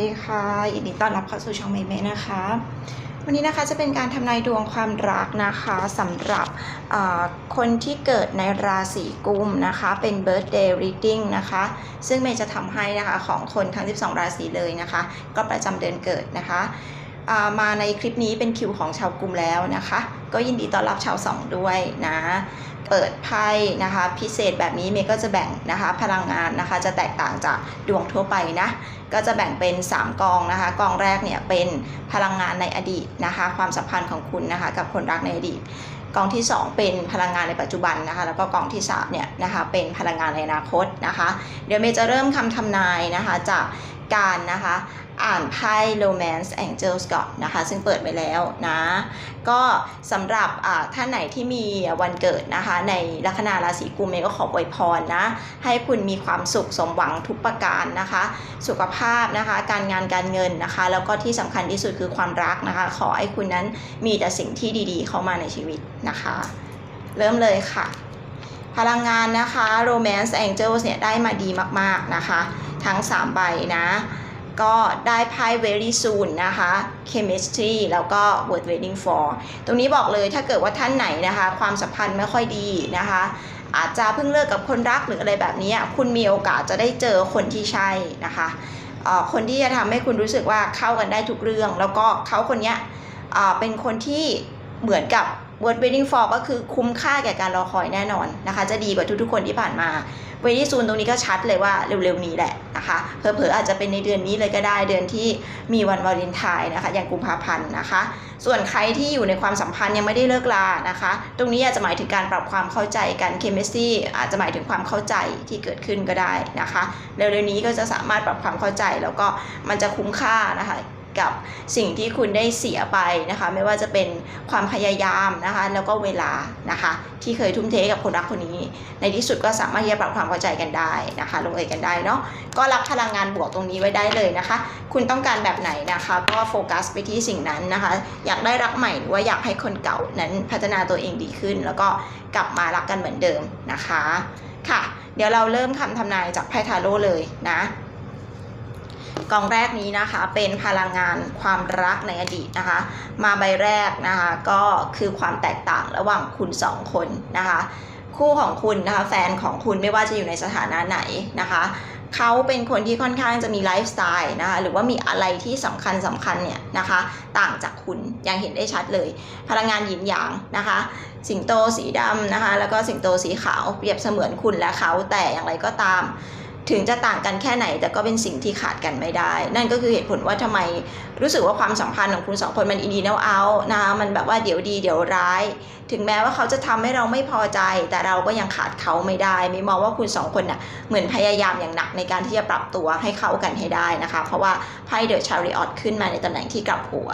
ดีค่ะยินดีต้อนรับเข้าสู่ช่องเมเมนะคะ วันนี้นะคะจะเป็นการทำนายดวงความรักนะคะสำหรับคนที่เกิดในราศีกุมนะคะ เป็น birthday reading นะคะ ซึ่งเมย์จะทำให้นะคะของคนทั้ง 12 ราศีเลยนะคะ ก็ประจำเดือนเกิดนะคะามาในคลิปนี้เป็นคิวของชาวกุมแล้วนะคะ ก็ยินดีต้อนรับชาวสองด้วยนะ เปิดไพ่นะคะ พิเศษแบบนี้เมย์ก็จะแบ่งนะคะพลังงานนะคะจะแตกต่างจากดวงทั่วไปนะก็จะแบ่งเป็น 3 กองนะคะกองแรกเนี่ยเป็นพลังงานในอดีตนะคะ ความสัมพันธ์ของคุณนะคะกับคนรักในอดีตกองที่ 2 เป็นพลังงานในปัจจุบันนะคะ แล้วก็กองที่3เนี่ยนะคะเป็นพลังงานในอนาคตนะคะ เดี๋ยวเมย์จะเริ่มคำทำนายนะคะจาก การนะคะอ่านไพ่ Romance Angels ก่อนนะคะ ซึ่งเปิดไปแล้วนะ ก็สำหรับอ่าท่านไหนที่มีวันเกิดนะคะ ในลัคนาราศีกุมเมย์ก็ขออวยพรนะ ให้คุณมีความสุขสมหวังทุกประการนะคะ สุขภาพนะคะ การงานการเงินนะคะ แล้วก็ที่สำคัญที่สุดคือความรักนะคะ ขอให้คุณนั้นมีแต่สิ่งที่ดีๆ เข้ามาในชีวิตนะคะ เริ่มเลยค่ะ พลังงานนะคะ Romance Angels เนี่ยได้มาดีมากๆนะคะ ทั้ง 3 ใบนะ ก็ได้ไพ่ very soon นะคะ chemistry แล้วก็ word waiting for ตรงนี้บอกเลยถ้าเกิดว่าท่านไหนนะคะ ความสัมพันธ์ไม่ค่อยดีนะคะ อาจจะเพิ่งเลิกกับคนรักหรืออะไรแบบนี้ คุณมีโอกาสจะได้เจอคนที่ใช่นะคะคนที่จะทำให้คุณรู้สึกว่าเข้ากันได้ทุกเรื่อง แล้วก็เขาคนเนี้ยเป็นคนที่เหมือนกับ word waiting for ก็คือคุ้มค่าแก่การรอคอยแน่นอนนะคะ จะดีกว่าทุกๆคนที่ผ่านมาเวลี่ซูนตรงนี้ก็ชัดเลยว่าเร็วๆนี้แหละนะคะเผลอๆอาจจะเป็นในเดือนนี้เลยก็ได้เดือนที่มีวันวาเลนไทน์นะคะ อย่างกุมภาพันธ์นะคะ ส่วนใครที่อยู่ในความสัมพันธ์ยังไม่ได้เลิกลานะคะ ตรงนี้อาจจะหมายถึงการปรับความเข้าใจกันเคมีซีอาจจะหมายถึงความเข้าใจที่เกิดขึ้นก็ได้นะคะเร็วๆนี้ก็จะสามารถปรับความเข้าใจแล้วก็มันจะคุ้มค่านะคะ กับสิ่งที่คุณได้เสียไปนะคะ ไม่ว่าจะเป็นความพยายามนะคะ แล้วก็เวลานะคะ ที่เคยทุ่มเทกับคนรักคนนี้ ในที่สุดก็สามารถที่จะปรับความเข้าใจกันได้นะคะลงเอยกันได้เนาะก็รับพลังงานบวกตรงนี้ไว้ได้เลยนะคะ คุณต้องการแบบไหนนะคะก็โฟกัสไปที่สิ่งนั้นนะคะ อยากได้รักใหม่หรือว่าอยากให้คนเก่านั้นพัฒนาตัวเองดีขึ้น แล้วก็กลับมารักกันเหมือนเดิมนะคะค่ะ เดี๋ยวเราเริ่มคำทำนายจากไพ่ทาโร่เลยนะ กองแรกนี้นะคะเป็นพลังงานความรักในอดีตนะคะ มาใบแรกนะคะก็คือความแตกต่างระหว่างคุณสองคนนะคะ คู่ของคุณนะคะแฟนของคุณไม่ว่าจะอยู่ในสถานะไหนนะคะเขาเป็นคนที่ค่อนข้างจะมีไลฟ์สไตล์นะคะหรือว่ามีอะไรที่สำคัญสำคัญเนี่ยนะคะ ต่างจากคุณย่างเห็นได้ชัดเลย พลังงานหยินหยางนะคะ สิงโตสีดำนะคะ แล้วก็สิงโตสีขาวเปรียบเสมือนคุณและเขาแต่อย่างไรก็ตาม ถึงจะต่างกันแค่ไหน แต่ก็เป็นสิ่งที่ขาดกันไม่ได้ นั่นก็คือเหตุผลว่าทำไมรู้สึกว่าความสัมพันธ์ของคุณสองคนมันอินดีเนลเอานะคะมันแบบว่าเดี๋ยวดีเดี๋ยวร้าย ถึงแม้ว่าเขาจะทำให้เราไม่พอใจ แต่เราก็ยังขาดเขาไม่ได้ไม่มองว่าคุณสองคนน่ะเหมือนพยายามอย่างหนักในการที่จะปรับตัวให้เข้ากันให้ได้นะคะ เพราะว่าไพ่เดอะชาริออตขึ้นมาในตำแหน่งที่กลับหัว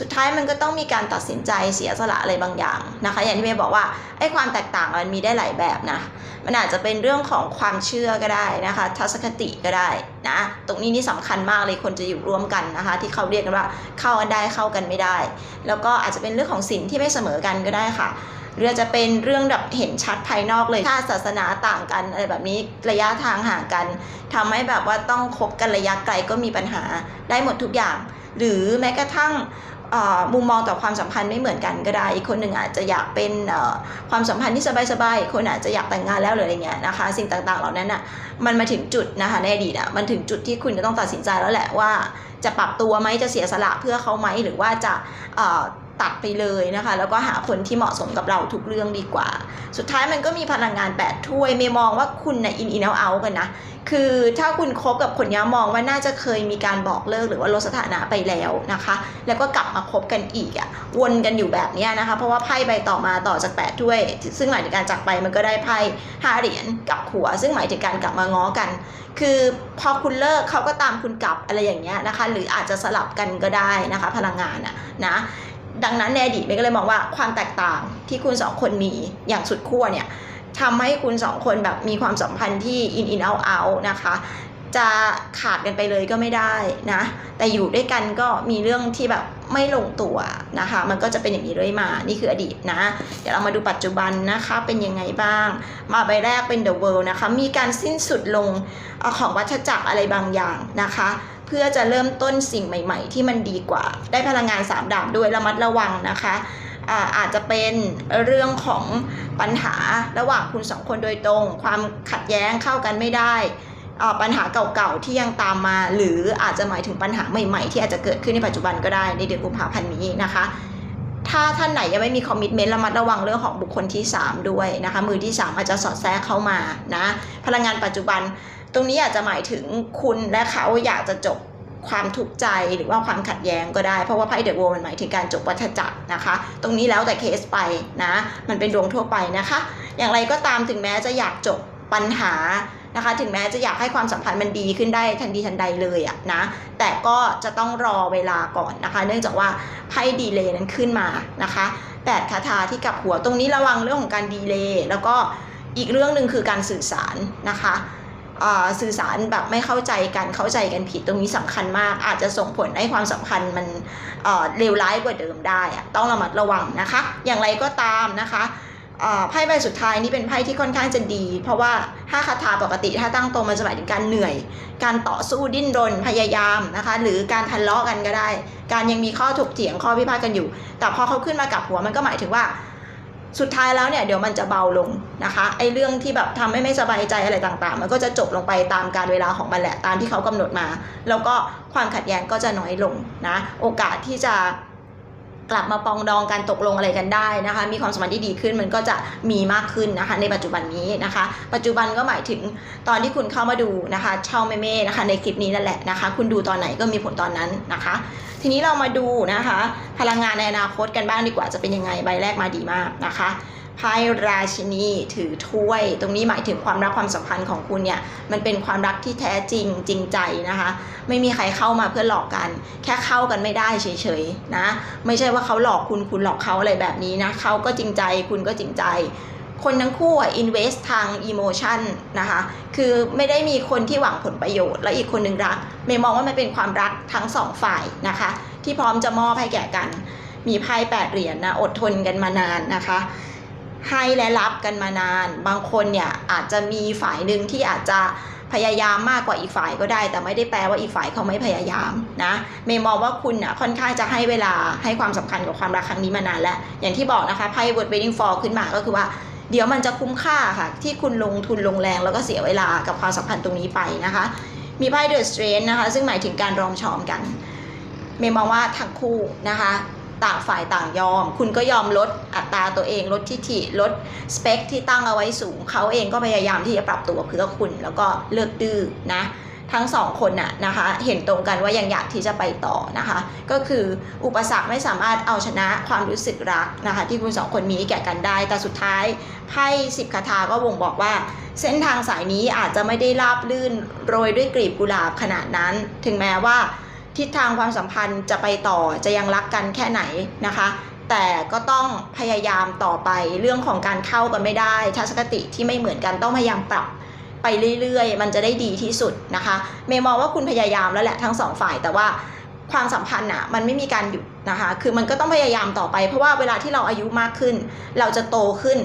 สุดท้ายมันก็ต้องมีการตัดสินใจเสียสละอะไรบางอย่างนะคะ อย่างที่เมย์บอกว่าไอ้ความแตกต่างมันมีได้หลายแบบนะ มันอาจจะเป็นเรื่องของความเชื่อก็ได้นะคะ ทัศนคติก็ได้นะ ตรงนี้นี่สำคัญมากเลยคนจะอยู่ร่วมกันนะคะ ที่เขาเรียกกันว่าเข้ากันได้เข้ากันไม่ได้ แล้วก็อาจจะเป็นเรื่องของศีลที่ไม่เสมอกันก็ได้ค่ะหรือจะเป็นเรื่องแบบเห็นชัดภายนอกเลยถ้าศาสนาต่างกันอะไรแบบนี้ระยะทางห่างกันทำให้แบบว่าต้องคบกันระยะไกลก็มีปัญหาได้หมดทุกอย่าง หรือแม้กระทั่ง มุมมองต่อความสัมพันธ์ไม่เหมือนกันก็ได้ อีกคนหนึ่งอาจจะอยากเป็นความสัมพันธ์ที่สบายๆอีกคนอาจจะอยากแต่งงานแล้วหรืออะไรเงี้ยนะคะ สิ่งต่างๆเหล่านั้นอะมันมาถึงจุดนะคะในอดีตอะมันถึงจุดที่คุณจะต้องตัดสินใจแล้วแหละว่า จะปรับตัวไหมจะเสียสละเพื่อเขาไหมหรือว่าจะ ตัดไปเลยนะคะ แล้วก็หาคนที่เหมาะสมกับเราทุกเรื่องดีกว่า สุดท้ายมันก็มีพลังงาน8ถ้วยเมย์มองว่าคุณนะอินอินเอาเอากันนะ คือถ้าคุณคบกับคนนี้มองว่าน่าจะเคยมีการบอกเลิกหรือว่าลดสถานะไปแล้วนะคะ แล้วก็กลับมาคบกันอีกอะวนกันอยู่แบบนี้นะคะ เพราะว่าไพ่ใบต่อมาต่อจาก8ถ้วย ซึ่งหมายถึงการจากไปมันก็ได้ไพ่ห้าเหรียญกับหัว ซึ่งหมายถึงการกลับมาง้อกัน คือพอคุณเลิกเขาก็ตามคุณกลับอะไรอย่างเงี้ยนะคะ หรืออาจจะสลับกันก็ได้นะคะ พลังงานอะนะ ดังนั้นในอดีตเมย์ก็เลยมองว่าความแตกต่างที่คุณสองคนมีอย่างสุดขั้วเนี่ยทำให้คุณสองคนแบบมีความสัมพันธ์ที่อินอินเอาเอานะคะ จะขาดกันไปเลยก็ไม่ได้นะ แต่อยู่ด้วยกันก็มีเรื่องที่แบบไม่ลงตัวนะคะ มันก็จะเป็นอย่างนี้เรื่อยมา นี่คืออดีตนะ เดี๋ยวเรามาดูปัจจุบันนะคะ เป็นยังไงบ้าง มาใบแรกเป็น The World นะคะ มีการสิ้นสุดลงของวัฏจักรอะไรบางอย่างนะคะ เพื่อจะเริ่มต้นสิ่งใหม่ ๆ ที่มันดีกว่า ได้พลังงานสามดาบด้วยระมัดระวังนะคะอาอาจจะเป็นเรื่องของปัญหาระหว่างคุณสองคนโดยตรง ความขัดแย้งเข้ากันไม่ได้ปัญหาเก่าๆที่ยังตามมา หรืออาจจะหมายถึงปัญหาใหม่ๆ ที่อาจจะเกิดขึ้นในปัจจุบันก็ได้ในเดือนกุมภาพันธ์นี้นะคะ ถ้าท่านไหนยังไม่มีคอมมิชเมนต์ระมัดระวังเรื่องของบุคคลที่ 3 ด้วยนะคะ มือที่ 3 อาจจะสอดแทรกเข้ามานะพลังงานปัจจุบัน ตรงนี้อาจจะหมายถึงคุณและเขาอยากจะจบความทุกข์ใจหรือว่าความขัดแย้งก็ได้ เพราะว่าไพ่เดอะโวมันหมายถึงการจบวัฏจักรนะคะ ตรงนี้แล้วแต่เคสไปนะ มันเป็นดวงทั่วไปนะคะ อย่างไรก็ตามถึงแม้จะอยากจบปัญหานะคะ ถึงแม้จะอยากให้ความสัมพันธ์มันดีขึ้นได้ทันทีทันใดเลยอะนะ แต่ก็จะต้องรอเวลาก่อนนะคะ เนื่องจากว่าไพ่ดีเลย์นั้นขึ้นมานะคะแปดคาถาที่กับหัวตรงนี้ระวังเรื่องของการดีเลย์แล้วก็อีกเรื่องหนึ่งคือการสื่อสารนะคะ สื่อสารแบบไม่เข้าใจกันเข้าใจกันผิดตรงนี้สำคัญมาก อาจจะส่งผลให้ความสัมพันธ์มันเอ่อเลวร้ายกว่าเดิมได้อะต้องระมัดระวังนะคะ อย่างไรก็ตามนะคะอ่าไพ่ใบสุดท้ายนี่เป็นไพ่ที่ค่อนข้างจะดี เพราะว่าห้าคาถาปกติถ้าตั้งตรงมันจะหมายถึงการเหนื่อย การต่อสู้ดิ้นรนพยายามนะคะหรือการทะเลาะกันก็ได้ การยังมีข้อถกเถียงข้อพิพาทกันอยู่ แต่พอเขาขึ้นมากับหัวมันก็หมายถึงว่า สุดท้ายแล้วเนี่ยเดี๋ยวมันจะเบาลงนะคะไอ้เรื่องที่แบบทำให้ไม่สบายใจอะไรต่างๆ มันก็จะจบลงไปตามการเวลาของมันแหละตามที่เขากำหนดมา แล้วก็ความขัดแย้งก็จะน้อยลงนะโอกาสที่จะกลับมาปองดองการตกลงอะไรกันได้นะคะ มีความสมพันธ์ที่ดีขึ้นมันก็จะมีมากขึ้นนะคะ ในปัจจุบันนี้นะคะ ปัจจุบันก็หมายถึงตอนที่คุณเข้ามาดูนะคะ เช่าเม่ๆนะคะ ในคลิปนี้นั่นแหละนะคะ คุณดูตอนไหนก็มีผลตอนนั้นนะคะ ทีนี้เรามาดูนะคะ พลังงานในอนาคตกันบ้างดีกว่าจะเป็นยังไงใบแรกมาดีมากนะคะไพ่ราชินีถือถ้วย ตรงนี้หมายถึงความรักความสัมพันธ์ของคุณเนี่ยมันเป็นความรักที่แท้จริงจริงใจนะคะ ไม่มีใครเข้ามาเพื่อหลอกกัน แค่เข้ากันไม่ได้เฉยๆนะ ไม่ใช่ว่าเขาหลอกคุณคุณหลอกเขาอะไรแบบนี้นะเขาก็จริงใจคุณก็จริงใจ คนทั้งคู่อะ invest ทาง emotion นะคะ คือไม่ได้มีคนที่หวังผลประโยชน์ และอีกคนหนึ่งรัก เมย์มองว่ามันเป็นความรักทั้งสองฝ่ายนะคะ ที่พร้อมจะมอบให้แก่กัน มีไพ่แปดเหรียญนะอดทนกันมานานนะคะ ให้และรับกันมานาน บางคนเนี่ยอาจจะมีฝ่ายหนึ่งที่อาจจะพยายามมากกว่าอีกฝ่ายก็ได้ แต่ไม่ได้แปลว่าอีกฝ่ายเขาไม่พยายามนะเมย์มองว่าคุณอะค่อนข้างจะให้เวลาให้ความสำคัญกับความรักครั้งนี้มานานแล้ว อย่างที่บอกนะคะไพ่ word waiting for ขึ้นมาก็คือว่า เดี๋ยวมันจะคุ้มค่าค่ะ ที่คุณลงทุนลงแรงแล้วก็เสียเวลากับความสัมพันธ์ตรงนี้ไปนะคะ มีไพ่ The Strength นะคะ ซึ่งหมายถึงการรอมชอมกัน เมย์มองว่าทั้งคู่นะคะต่างฝ่ายต่างยอม คุณก็ยอมลดอัตราตัวเอง ลดทิฐิลดสเปคที่ตั้งเอาไว้สูง เขาเองก็พยายามที่จะปรับตัวเพื่อคุณ แล้วก็เลือกดื้อนะ ทั้งสองคนน่ะนะคะเห็นตรงกันว่ายังอยากที่จะไปต่อนะคะ ก็คืออุปสรรคไม่สามารถเอาชนะความรู้สึกรักนะคะ ที่คุณสองคนมีแก่กันได้ แต่สุดท้ายไพ่สิบคาถาก็บ่งบอกว่า เส้นทางสายนี้อาจจะไม่ได้ราบลื่นโรยด้วยกลีบกุหลาบขนาดนั้น ถึงแม้ว่าทิศทางความสัมพันธ์จะไปต่อจะยังรักกันแค่ไหนนะคะแต่ก็ต้องพยายามต่อไปเรื่องของการเข้ากันไม่ได้ทัศนคติที่ไม่เหมือนกันต้องพยายามปรับ ไปเรื่อยๆ มันจะได้ดีที่สุดนะคะ เมย์มองว่าคุณพยายามแล้วแหละทั้งสองฝ่ายแต่ว่าความสัมพันธ์อะมันไม่มีการหยุดนะคะ คือมันก็ต้องพยายามต่อไป เพราะว่าเวลาที่เราอายุมากขึ้น เราจะโตขึ้น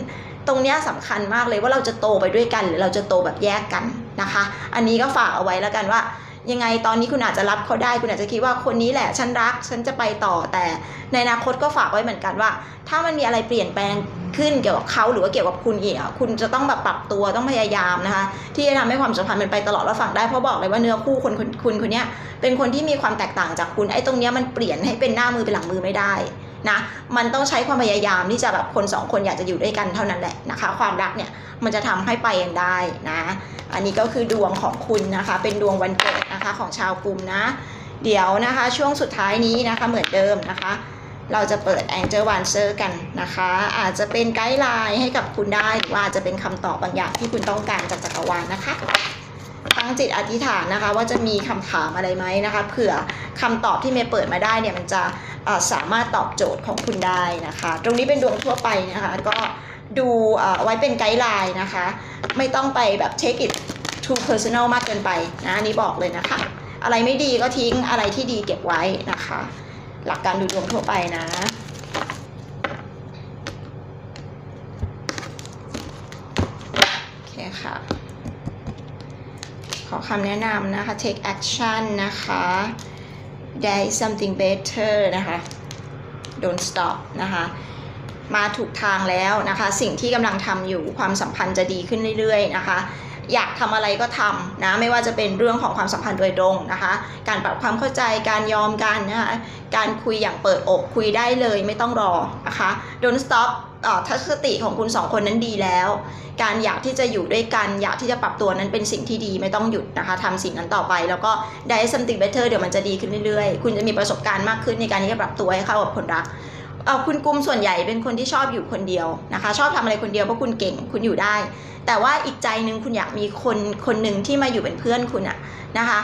ตรงนี้ยสำคัญมากเลยว่าเราจะโตไปด้วยกัน หรือเราจะโตแบบแยกกันนะคะ อันนี้ก็ฝากเอาไว้แล้วกันว่า ยังไงตอนนี้คุณอาจจะรับเขาได้ คุณอาจจะคิดว่าคนนี้แหละฉันรัก ฉันจะไปต่อแต่ในอนาคตก็ฝากไว้เหมือนกันว่า ถ้ามันมีอะไรเปลี่ยนแปลง ขึ้นเกี่ยวกับเขาหรือว่าเกี่ยวกับคุณอีกอะคุณจะต้องแบบปรับตัวต้องพยายามนะคะ ที่จะทำให้ความสัมพันธ์มันไปตลอดแล้วฝั่งได้เพราะบอกเลยว่าเนื้อคู่คนคุณคนเนี้ยเป็นคนที่มีความแตกต่างจากคุณไอ้ตรงเนี้ยมันเปลี่ยนให้เป็นหน้ามือเป็นหลังมือไม่ได้นะมันต้องใช้ความพยายามที่จะแบบคนสองคนอยากจะอยู่ด้วยกันเท่านั้นแหละนะคะ ความรักเนี่ยมันจะทำให้ไปกันได้นะ อันนี้ก็คือดวงของคุณนะคะ เป็นดวงวันเกิดนะคะของชาวกลุ่มนะ เดี๋ยวนะคะ ช่วงสุดท้ายนี้นะคะเหมือนเดิมนะคะ เราจะเปิด Angel w a n c e r กันนะคะ อาจจะเป็นไกด์ไลน์ให้กับคุณได้ หรือว่าจะเป็นคำตอบบางอย่างที่คุณต้องการจากจักรวาลนะคะตั้งจิตอธิษฐานนะคะ ว่าจะมีคำถามอะไรไหมนะคะเผื่อคำตอบที่เมย์เปิดมาได้เนี่ยมันจะสามารถตอบโจทย์ของคุณได้นะคะ ตรงนี้เป็นดวงทั่วไปนะคะ ก็ดูไว้เป็นไกด์ไลน์นะคะ ไม่ต้องไปแบบ take it too personal มากเกินไปนะอันนี้บอกเลยนะคะ อะไรไม่ดีก็ทิ้งอะไรที่ดีเก็บไว้นะคะ หลักการดูดวงทั่วไปนะ โอเคค่ะ ขอคำแนะนำนะคะ take action นะคะ there is something better นะคะ don't stop นะคะมาถูกทางแล้วนะคะ สิ่งที่กำลังทำอยู่ความสัมพันธ์จะดีขึ้นเรื่อยๆนะคะ อยากทำอะไรก็ทำนะไม่ว่าจะเป็นเรื่องของความสัมพันธ์โดยตรงนะคะ การปรับความเข้าใจการยอมกันนะคะการคุยอย่างเปิดอกคุยได้เลยไม่ต้องรอนะคะ don't stop เอ่อทัศนคติของคุณสองคนนั้นดีแล้ว การอยากที่จะอยู่ด้วยกัน อยากที่จะปรับตัวนั้นเป็นสิ่งที่ดีไม่ต้องหยุดนะคะทำสิ่งนั้นต่อไป แล้วก็ ได้ something better เดี๋ยวมันจะดีขึ้นเรื่อยๆ คุณจะมีประสบการณ์มากขึ้นในการที่จะปรับตัวให้เข้ากับคนรัก คุณกุมส่วนใหญ่เป็นคนที่ชอบอยู่คนเดียวนะคะ ชอบทำอะไรคนเดียวเพราะคุณเก่งคุณอยู่ได้ แต่ว่าอีกใจหนึ่งคุณอยากมีคนคนหนึ่งที่มาอยู่เป็นเพื่อนคุณอะนะคะ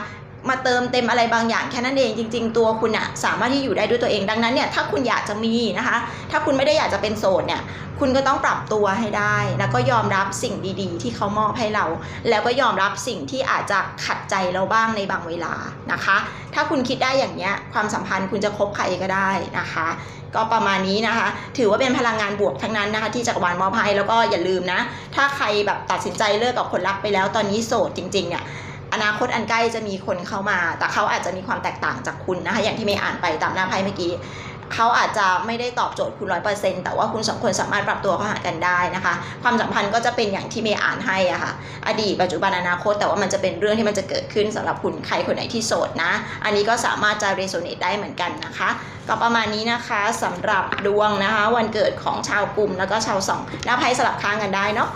มาเติมเต็มอะไรบางอย่างแค่นั้นเองจริง ๆ ตัวคุณอะสามารถที่อยู่ได้ด้วยตัวเองดังนั้นเนี่ยถ้าคุณอยากจะมีนะคะ ถ้าคุณไม่ได้อยากจะเป็นโสดเนี่ยคุณก็ต้องปรับตัวให้ได้ แล้วก็ยอมรับสิ่งดีๆ ที่เขามอบให้เรา แล้วก็ยอมรับสิ่งที่อาจจะขัดใจเราบ้างในบางเวลานะคะ ถ้าคุณคิดได้อย่างเนี้ยความสัมพันธ์คุณจะคบใครก็ได้นะคะ ก็ประมาณนี้นะคะ ถือว่าเป็นพลังงานบวกทั้งนั้นนะคะ ที่จักรวาลมอบให้แล้วก็อย่าลืมนะ ถ้าใครแบบตัดสินใจเลิกกับคนรักไปแล้วตอนนี้โสดจริงๆเนี่ย อนาคตอันใกล้จะมีคนเข้ามา แต่เขาอาจจะมีความแตกต่างจากคุณนะคะ อย่างที่เมย์อ่านไปตามหน้าไพ่เมื่อกี้เขาอาจจะไม่ได้ตอบโจทย์คุณร้อยเปอร์เซ็นต์แต่ว่าคุณสองคนสามารถปรับตัวเข้าหากันได้นะคะ ความสัมพันธ์ก็จะเป็นอย่างที่เมย์อ่านให้อะค่ะ อดีตปัจจุบันอนาคต แต่ว่ามันจะเป็นเรื่องที่มันจะเกิดขึ้นสำหรับคุณใครคนไหนที่โสดนะ อันนี้ก็สามารถจะ resonate ได้เหมือนกันนะคะ ก็ประมาณนี้นะคะสำหรับดวงนะคะ วันเกิดของชาวกลุ่มแล้วก็ชาวสองหน้าไพ่สลับข้างกันได้เนาะ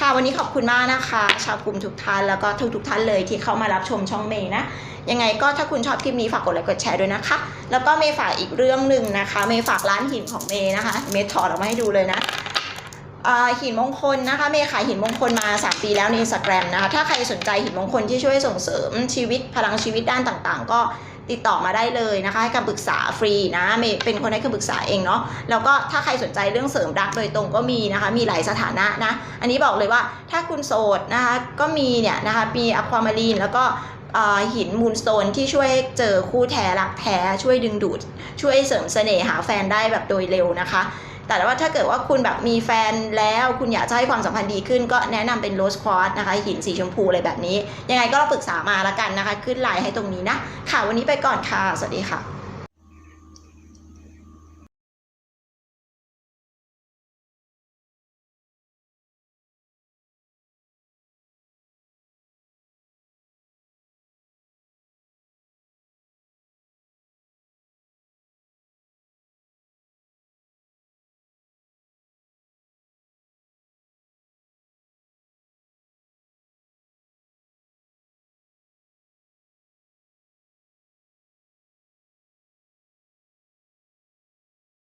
ค่ะวันนี้ขอบคุณมากนะคะ ชาวกลุ่มทุกท่านแล้วก็ทุกทุกๆท่านเลยที่เข้ามารับชมช่องเมย์นะ ยังไงก็ถ้าคุณชอบคลิปนี้ฝากกดไลค์กดแชร์ด้วยนะคะ แล้วก็เมย์ฝากอีกเรื่องหนึ่งนะคะ เมย์ฝากร้านหินของเมย์นะคะ เมย์ถอดออกมาให้ดูเลยนะหินมงคลนะคะเมย์ขายหินมงคลมา3ปีแล้วในอินสตาแกรมนะคะถ้าใครสนใจหินมงคลที่ช่วยส่งเสริมชีวิตพลังชีวิตด้านต่างๆ ก็ ติดต่อมาได้เลยนะคะ ให้คำปรึกษาฟรีนะเมย์เป็นคนให้คำปรึกษาเองเนาะแล้วก็ถ้าใครสนใจเรื่องเสริมรักโดยตรงก็มีนะคะ มีหลายสถานะนะ อันนี้บอกเลยว่าถ้าคุณโสดนะคะก็มีเนี่ยนะคะมีอะความารีนแล้วก็หินมูลสโตนที่ช่วยเจอคู่แท้รักแท้ช่วยดึงดูด ช่วยเสริมเสน่ห์หาแฟนได้แบบโดยเร็วนะคะ แต่ว่าถ้าเกิดว่าคุณแบบมีแฟนแล้วคุณอยากจะให้ความสัมพันธ์ดีขึ้น ก็แนะนำเป็นโรสควอตนะคะ หินสีชมพูอะไรแบบนี้ ยังไงก็ปรึกษามาละกันนะคะ ขึ้นไลน์ให้ตรงนี้นะ ค่ะ วันนี้ไปก่อนค่ะ สวัสดีค่ะ